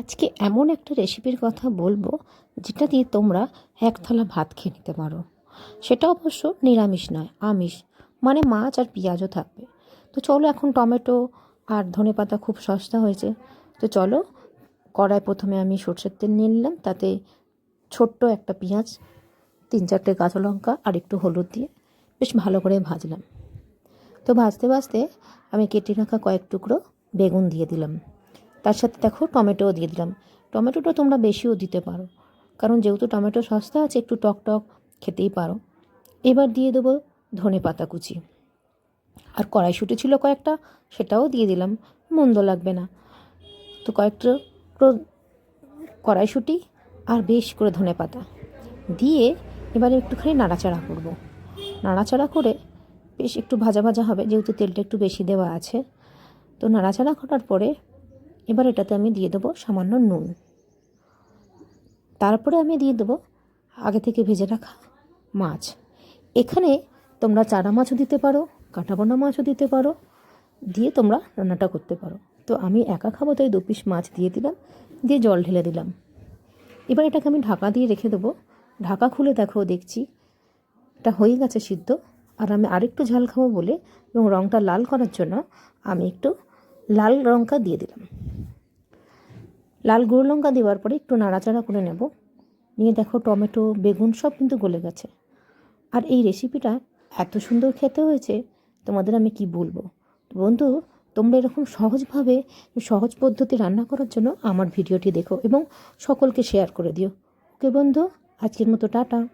আজকে এমন একটা রেসিপির কথা বলব, যেটা দিয়ে তোমরা এক থালা ভাত খেয়ে নিতে পারো। সেটা অবশ্য নিরামিষ নয়, আমিষ মানে মাছ আর পেঁয়াজও থাকবে। তো চলো এখন টমেটো আর ধনে পাতা খুব সস্তা হয়েছে। তো চলো, কড়াই প্রথমে আমি সর্ষের তেল নিয়ে নিলাম, তাতে ছোট্ট একটা পেঁয়াজ, তিন চারটে কাঁচা লঙ্কা আর একটু হলুদ দিয়ে বেশ ভালো করে ভাজলাম। তো ভাজতে ভাজতে আমি কেটে রাখা কয়েক টুকরো বেগুন দিয়ে দিলাম। তার সাথে দেখো টমেটোও দিয়ে দিলাম। টমেটোটা তোমরা বেশিও দিতে পারো। কারণ যেহেতু টমেটো সস্তা আছে, একটু টক টক খেতেই পারো। এবার দিয়ে দেবো ধনে পাতা কুচি। আর কড়াইশুঁটি ছিল কয়েকটা, সেটাও দিয়ে দিলাম। মন্দ লাগবে না। তো কয়েকটা কড়াইশুঁটি আর বেশ করে ধনে পাতা। দিয়ে এবারে একটুখানি নাড়াচাড়া করব। নাড়াচাড়া করে বেশ একটু ভাজা ভাজা হবে, যেহেতু তেলটা একটু বেশি দেওয়া আছে। তো নাড়াচাড়া করার পরে এবার এটাতে আমি দিয়ে দেবো সামান্য নুন। তারপরে আমি দিয়ে দেবো আগে থেকে ভেজে রাখা মাছ। এখানে তোমরা চারা মাছও দিতে পারো কাটা বোনা মাছও দিতে পারো, দিয়ে তোমরা রান্নাটা করতে পারো। তো আমি একা খাব, তাই দু পিস মাছ দিয়ে দিলাম, দিয়ে জল ঢেলে দিলাম। এবার এটাকে আমি ঢাকা দিয়ে রেখে দেবো। ঢাকা খুলে দেখো, দেখছি এটা হয়ে গেছে সিদ্ধ। আর আমি আরেকটু ঝাল খাব বলে, এবং রঙটা লাল করার জন্য আমি একটু লাল রঙটা দিয়ে দিলাম। লাল গুঁড়ো লঙ্কা দেওয়ার পরে একটু নাড়াচাড়া করে নেব। নিয়ে দেখো টমেটো, বেগুন সব কিন্তু গলে গেছে। আর এই রেসিপিটা এত সুন্দর খেতে হয়েছে, তোমাদের আমি কি বলব? বন্ধু, তোমরা এরকম সহজভাবে, সহজ পদ্ধতি রান্না করার জন্য আমার ভিডিওটি দেখো এবং সকলকে শেয়ার করে দিও। ওকে বন্ধু, আজকের মতো টাটা।